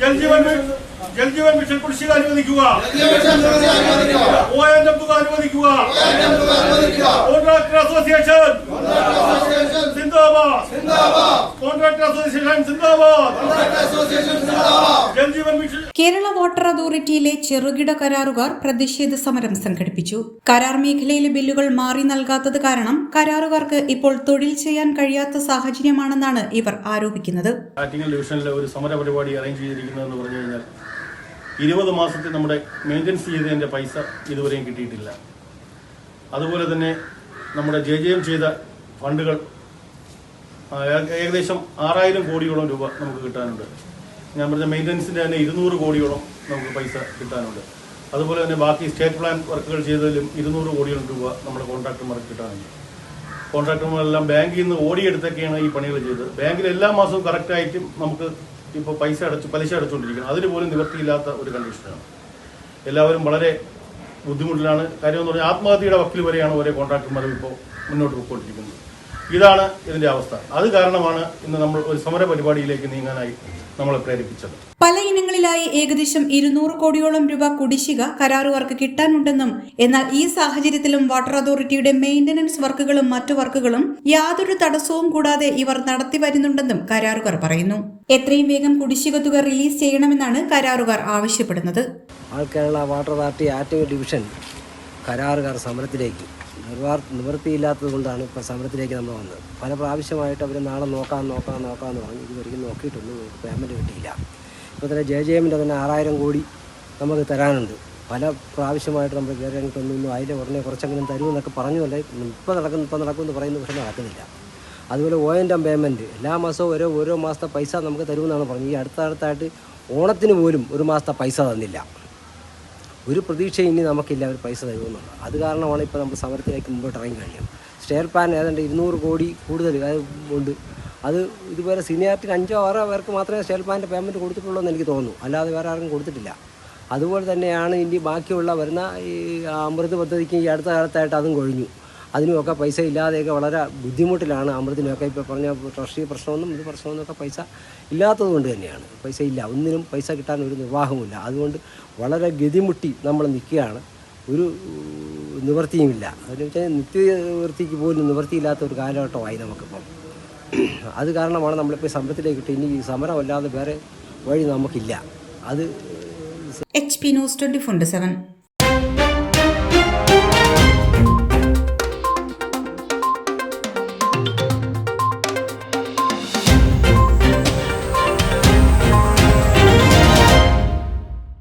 ജൽജീവൻ മി- Jal Jeevan mission കുടിശ്ശിക അനുവദിക്കുക. എം തുക അനുവദിക്കുക. കോൺട്രാക്ടർ അസോസിയേഷൻ സിന്ദാബാദ്. കോൺട്രാക്ടർ അസോസിയേഷൻ സിന്ദാബാദ്. കേരള വാട്ടർ അതോറിറ്റിയിലെ ചെറുകിട കരാറുകാർ പ്രതിഷേധ സമരം സംഘടിപ്പിച്ചു. കരാർ മേഖലയിലെ ബില്ലുകൾ മാറി നൽകാത്തത് കാരണം കരാറുകാർക്ക് ഇപ്പോൾ തൊഴിൽ ചെയ്യാൻ കഴിയാത്ത സാഹചര്യമാണെന്നാണ് ഇവർ ആരോപിക്കുന്നത്. ഒരു സമര പരിപാടി അറേഞ്ച് ചെയ്തിരിക്കുന്നതെന്ന് ഇരുപത് മാസത്തെ നമ്മുടെ മെയിന്റനൻസ് ചെയ്തതിന്റെ പൈസ ഇതുവരെയും കിട്ടിയിട്ടില്ല. അതുപോലെ തന്നെ നമ്മുടെ ജെ ജെ എം ചെയ്ത ഫണ്ടുകൾ ഏകദേശം ആറായിരം കോടിയോളം രൂപ നമുക്ക് കിട്ടാനുണ്ട്. ഞാൻ പറഞ്ഞ മെയിന്റനൻസിന്റെ തന്നെ ഇരുന്നൂറ് കോടിയോളം നമുക്ക് പൈസ കിട്ടാനുണ്ട്. അതുപോലെ തന്നെ ബാക്കി സ്റ്റേറ്റ് പ്ലാൻ വർക്കുകൾ ചെയ്തതിലും ഇരുന്നൂറ് കോടിയോളം രൂപ നമ്മുടെ കോൺട്രാക്ടർമാർക്ക് കിട്ടാനുണ്ട്. കോൺട്രാക്ടർമാരെല്ലാം ബാങ്കിൽ നിന്ന് ഓടിയെടുത്തൊക്കെയാണ് ഈ പണികൾ ചെയ്തത്. ബാങ്കിൽ എല്ലാ മാസവും കറക്റ്റായിട്ടും നമുക്ക് ഇപ്പോൾ പൈസ അടച്ച് പലിശ അടച്ചുകൊണ്ടിരിക്കുന്നത് അതിന് പോലും നിവൃത്തിയില്ലാത്ത ഒരു കണ്ടീഷനാണ് എല്ലാവരും വളരെ ബുദ്ധിമുട്ടിലാണ്. കാര്യമെന്ന് പറഞ്ഞാൽ ആത്മഹത്യയുടെ വക്കിൽ വരെയാണ് ഓരോ കോൺട്രാക്ടർമാരും ഇപ്പോൾ മുന്നോട്ട് പോയിക്കൊണ്ടിരിക്കുന്നത്. ഇതാണ് ഇതിന്റെ അവസ്ഥ. അത് കാരണമാണ് ഇന്ന് നമ്മൾ ഒരു സമര പരിപാടിയിലേക്ക് നീങ്ങാനായി നമ്മളെ പ്രേരിപ്പിച്ചത്. പല ഇനങ്ങളിലായി ഏകദേശം ഇരുന്നൂറ് കോടിയോളം രൂപ കുടിശ്ശിക കരാറുകാർക്ക് കിട്ടാനുണ്ടെന്നും എന്നാൽ ഈ സാഹചര്യത്തിലും വാട്ടർ അതോറിറ്റിയുടെ മെയിന്റനൻസ് വർക്കുകളും മറ്റു വർക്കുകളും യാതൊരു തടസ്സവും കൂടാതെ ഇവർ നടത്തി വരുന്നുണ്ടെന്നും കരാറുകാർ പറയുന്നു. എത്രയും വേഗം കുടിശ്ശിക തുക റിലീസ് ചെയ്യണമെന്നാണ് കരാറുകാർ ആവശ്യപ്പെടുന്നത്. All Kerala water authority division കരാറുകാർ സമരത്തിലേക്ക് നിർവാർ നിവൃത്തിയില്ലാത്തത് കൊണ്ടാണ് ഇപ്പോൾ സമരത്തിലേക്ക് നമ്മൾ വന്നത്. പല പ്രാവശ്യമായിട്ട് അവർ നാളെ നോക്കാം നോക്കാം നോക്കാമെന്ന് പറഞ്ഞു ഇതുവരെയും നോക്കിയിട്ടൊന്നും പേയ്മെന്റ് കിട്ടിയില്ല. ഇപ്പോൾ തന്നെ ജെ ജെ എമ്മിന്റെ തന്നെ ആറായിരം കോടി നമുക്ക് തരാനുണ്ട്. പല പ്രാവശ്യമായിട്ട് നമ്മൾ കയറി ഇറങ്ങിയിട്ടൊന്നും അതിന്റെ ഉടനെ കുറച്ചെങ്കിലും തരുമെന്നൊക്കെ പറഞ്ഞതല്ലേ ഇപ്പോൾ നടക്കുന്നു ഇപ്പോൾ നടക്കുമെന്ന് പറയുന്നു പക്ഷേ നടക്കുന്നില്ല. അതുപോലെ ഒ എന്റെ പേയ്മെന്റ് എല്ലാ മാസവും ഓരോ ഓരോ മാസത്തെ പൈസ നമുക്ക് തരുമെന്നാണ് പറഞ്ഞത്. ഈ അടുത്ത അടുത്തായിട്ട് ഓണത്തിന് പോലും ഒരു മാസത്തെ പൈസ തന്നില്ല. ഒരു പ്രതീക്ഷ ഇനി നമുക്കില്ല അവർ പൈസ തരുമെന്നുള്ളത്. അത് കാരണമാണ് ഇപ്പോൾ നമ്മൾ സമരത്തിലേക്ക് മുമ്പോട്ട് ഇറങ്ങി കഴിയും സ്റ്റെയർ പാൻ ഏതാണ്ട് ഇരുന്നൂറ് കോടി കൂടുതൽ ഉണ്ട്. അത് ഇതുവരെ സീനിയാരിറ്റിന് അഞ്ചോ ആറോ പേർക്ക് മാത്രമേ സ്റ്റേറ്റ് പ്ലാനിന്റെ പേയ്മെന്റ് കൊടുത്തിട്ടുള്ളൂ എന്ന് എനിക്ക് തോന്നുന്നു. അല്ലാതെ വേറെ ആർക്കും കൊടുത്തിട്ടില്ല. അതുപോലെ തന്നെയാണ് ഇനി ബാക്കിയുള്ള വരുന്ന ഈ അമൃത് പദ്ധതിക്ക് ഈ അടുത്ത കാലത്തായിട്ട് അതും കൊഴിഞ്ഞു. അതിനുമൊക്കെ പൈസ ഇല്ലാതെയൊക്കെ വളരെ ബുദ്ധിമുട്ടിലാണ് അമൃതിനൊക്കെ ഇപ്പോൾ പറഞ്ഞ ട്രഷറി പ്രശ്നമൊന്നും ഇത് പ്രശ്നമൊന്നൊക്കെ പൈസ ഇല്ലാത്തത് കൊണ്ട് തന്നെയാണ്. പൈസ ഇല്ല. ഒന്നിനും പൈസ കിട്ടാൻ ഒരു നിർവാഹമില്ല അതുകൊണ്ട് വളരെ ഗതിമുട്ടി നമ്മൾ നിൽക്കുകയാണ്. ഒരു നിവൃത്തിയുമില്ല. അതെന്ന് വെച്ചാൽ നിത്യവൃത്തിക്ക് പോലും നിവൃത്തിയില്ലാത്ത ഒരു കാലഘട്ടമായി നമുക്കിപ്പം. അത് കാരണമാണ് നമ്മളിപ്പോൾ സമരത്തിലേക്ക് ഇട്ട് ഇനി ഈ സമരമല്ലാതെ വേറെ വഴി നമുക്കില്ല. അത് H P news twenty four seven